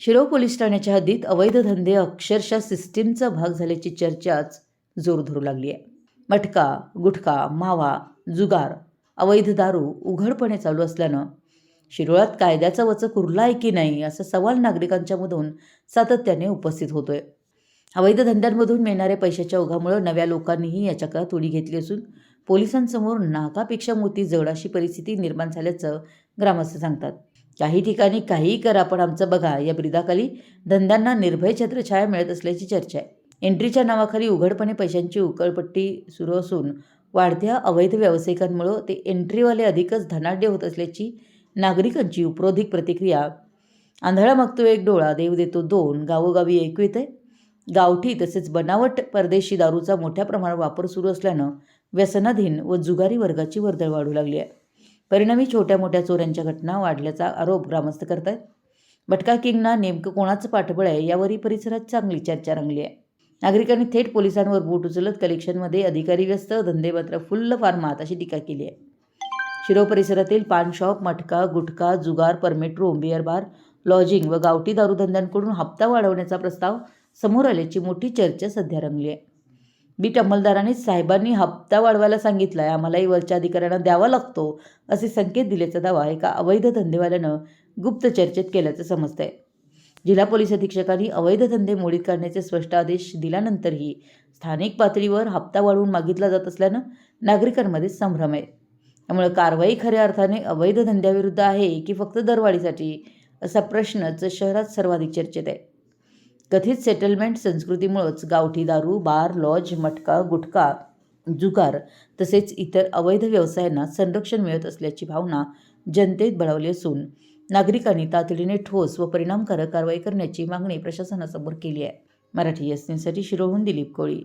Shirol police ठाण्याच्या हद्दीत अवैध धंदे अक्षरशः सिस्टीमचा भाग झाल्याची चर्चाच जोर धरू लागली आहे. मटका गुटखा मावा जुगार अवैध दारू उघडपणे चालू असल्यानं शिरोळात कायद्याचा वचक उरला आहे की नाही असा सवाल नागरिकांच्या मधून सातत्याने उपस्थित होतोय. अवैध धंद्यांमधून मिळणाऱ्या पैशाच्या ओघामुळे नव्या लोकांनीही याच्या काळात उडी घेतली असून पोलिसांसमोर नाकापेक्षा मोठी जड अशी परिस्थिती निर्माण झाल्याचं ग्रामस्थ सांगतात. काही ठिकाणी काहीही करा पण आमचं बघा या ब्रिदाखाली धंद्यांना निर्भय छत्रछाया मिळत असल्याची चर्चा आहे. एंट्रीच्या नावाखाली उघडपणे पैशांची उकळपट्टी सुरू असून वाढत्या अवैध व्यावसायिकांमुळं ते एंट्रीवाले अधिकच धनाढ्य होत असल्याची नागरिकांची उपरोधिक प्रतिक्रिया. आंधळा मागतो एक डोळा देव देतो दोन गावोगावी ऐकू येते गावठी तसेच बनावट परदेशी दारूचा मोठ्या प्रमाणात वापर सुरू असल्यानं व्यसनाधीन व जुगारी वर्गाची वर्दळ वाढू लागली आहे. परिणामी छोट्या मोठ्या चोऱ्यांच्या घटना वाढल्याचा आरोप ग्रामस्थ करत आहेत भटका किंगना नेमकं कोणाचं पाठबळ आहे यावरही परिसरात चांगली चर्चा रंगली आहे. नागरिकांनी थेट पोलिसांवर बोट उचलत कलेक्शनमध्ये अधिकारी व्यस्त धंदे मात्र फुल्ल फार्मात अशी टीका केली आहे. शिरो परिसरातील पान शॉप मटका गुटखा जुगार permit room beer bar lodging व गावठी दारूधंद्यांकडून हप्ता वाढवण्याचा प्रस्ताव समोर आल्याची मोठी चर्चा सध्या रंगली आहे. बीट अंमलदारांनी साहेबांनी हप्ता वाढवायला सांगितला आहे आम्हालाही वरच्या अधिकाऱ्यांना द्यावा लागतो असे संकेत दिल्याचा दावा एका अवैध धंदेवाल्यानं गुप्त चर्चेत केल्याचं समजतं आहे जिल्हा पोलीस अधीक्षकांनी अवैध धंदे मोडीत काढण्याचे स्पष्ट आदेश दिल्यानंतरही स्थानिक पातळीवर हप्ता वाढवून मागितला जात असल्यानं नागरिकांमध्ये संभ्रम आहे. त्यामुळे कारवाई खऱ्या अर्थाने अवैध धंद्याविरुद्ध आहे की फक्त दरवाढीसाठी? असा प्रश्नच शहरात सर्वाधिक चर्चेत आहे. कथित सेटलमेंट संस्कृतीमुळंच गावठी दारू बार लॉज मटका गुटखा जुगार तसेच इतर अवैध व्यवसायांना संरक्षण मिळत असल्याची भावना जनतेत बळावली असून नागरिकांनी तातडीने ठोस व परिणामकारक कारवाई करण्याची मागणी प्रशासनासमोर केली आहे. मराठी एस शिरोहून दिलीप कोळी.